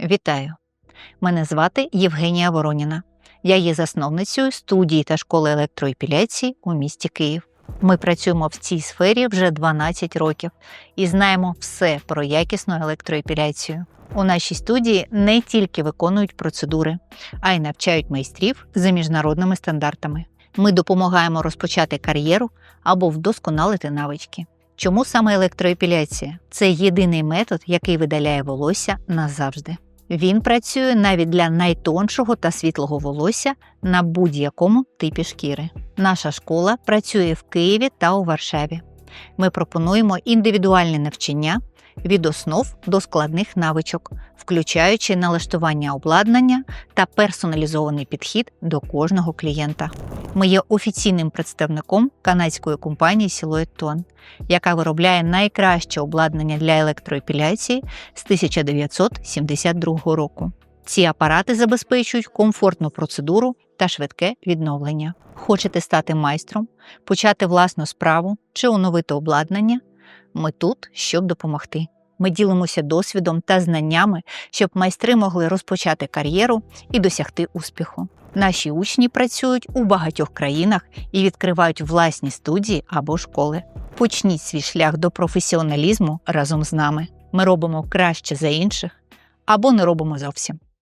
Вітаю! Мене звати Євгенія Вороніна. Я є засновницею студії та школи електроепіляції у місті Київ. Ми працюємо в цій сфері вже 12 років і знаємо все про якісну електроепіляцію. У нашій студії не тільки виконують процедури, а й навчають майстрів за міжнародними стандартами. Ми допомагаємо розпочати кар'єру або вдосконалити навички. Чому саме електроепіляція? Це єдиний метод, який видаляє волосся назавжди. Він працює навіть для найтоншого та світлого волосся на будь-якому типі шкіри. Наша школа працює в Києві та у Варшаві. Ми пропонуємо індивідуальне навчання від основ до складних навичок, включаючи налаштування обладнання та персоналізований підхід до кожного клієнта. Ми є офіційним представником канадської компанії Silhouette Tone, яка виробляє найкраще обладнання для електроепіляції з 1972 року. Ці апарати забезпечують комфортну процедуру та швидке відновлення. Хочете стати майстром, почати власну справу чи оновити обладнання? Ми тут, щоб допомогти. Ми ділимося досвідом та знаннями, щоб майстри могли розпочати кар'єру і досягти успіху. Наші учні працюють у багатьох країнах і відкривають власні студії або школи. Почніть свій шлях до професіоналізму разом з нами. Ми робимо краще за інших або не робимо зовсім.